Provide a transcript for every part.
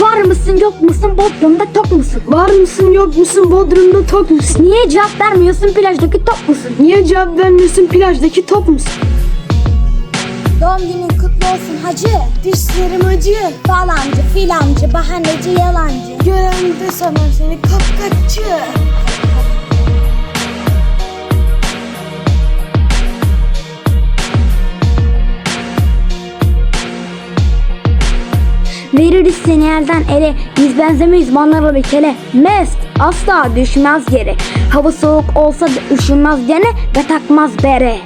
Var mısın yok musun Bodrum'da tok musun? Var mısın yok musun Bodrum'da tok musun? Niye cevap vermiyorsun plajdaki tok musun? Niye cevap vermiyorsun plajdaki top musun? Doğum günün kutlu olsun hacı. Dişlerim acı. Falancı, filancı, bahaneci, yalancı. Gören de sanar seni kapkaççı. Veririz seni elden ele Biz benzemeyiz manlara bir kele Mest asla düşmez yere Hava soğuk olsa da üşümez gene Ve takmaz bere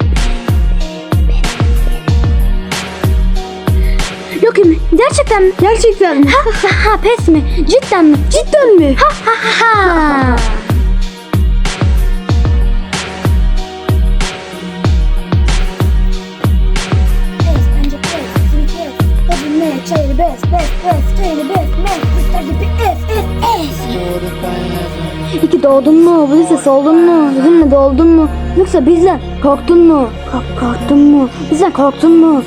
Yok mi? Gerçekten mi? Gerçekten mi? Ha ha ha pes mi? Cidden mi? Cidden mi? Ha ha ha ha İki doğdun mu? Bu lise oldun mu? Bizimle doldun mu? Yoksa bizden korktun mu? Kork- korktun mu? Bizden korktun mu?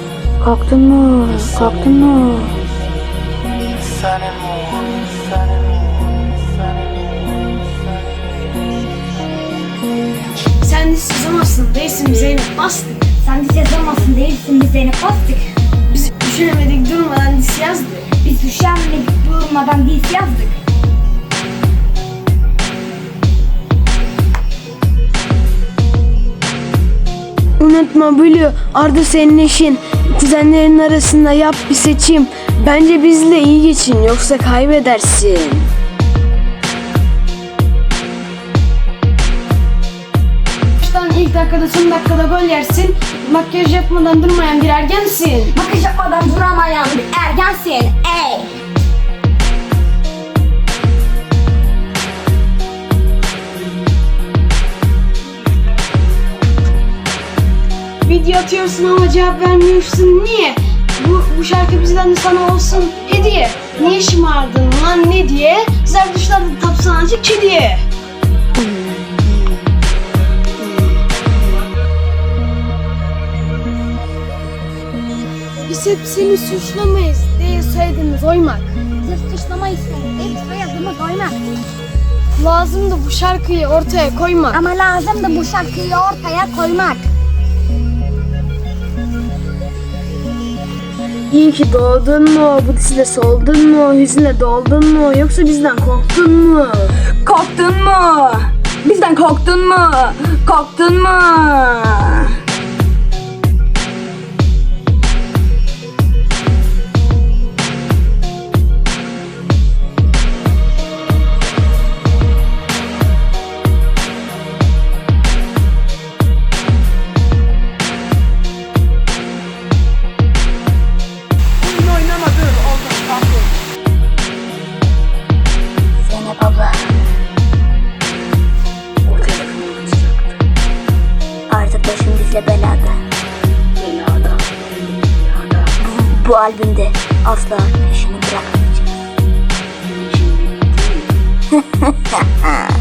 Korktun mu? Korktun mu? Sen de sızamazsın değilsin Zeynep bastık. Sen de sezamazsın değilsin biz Zeynep bastık. Biz düşünemedik durmadan dis yazdık. Biz üşenmedik durmadan diz yazdık. Unutma Blue, Arda senin eşin. Kuzenlerin arasında yap bir seçim. Bence bizle iyi geçin yoksa kaybedersin. Baştan ilk dakikada son dakikada gol yersin. Makyaj yapmadan durmayan bir ergensin. Bakış yapmadan duramayan bir ergensin. Ey! Video atıyorsun ama cevap vermiyorsun. Niye? Bu, bu şarkı bizden de sana olsun hediye. Niye şımardın lan ne diye? Zerdüşler de tapsanacı kediye. Biz hep seni suçlamayız diye soyadımız oymak. Sırf isterim. Hep soyadımız oymak. Lazım da bu şarkıyı ortaya koymak. Ama lazım da bu şarkıyı ortaya koymak. İyi ki doğdun mu? Bu dizide soldun mu? Hüzünle doldun mu? Yoksa bizden korktun mu? Korktun mu? Bizden korktun mu? Korktun mu? Bu, albümde asla peşini bırakmayacağız.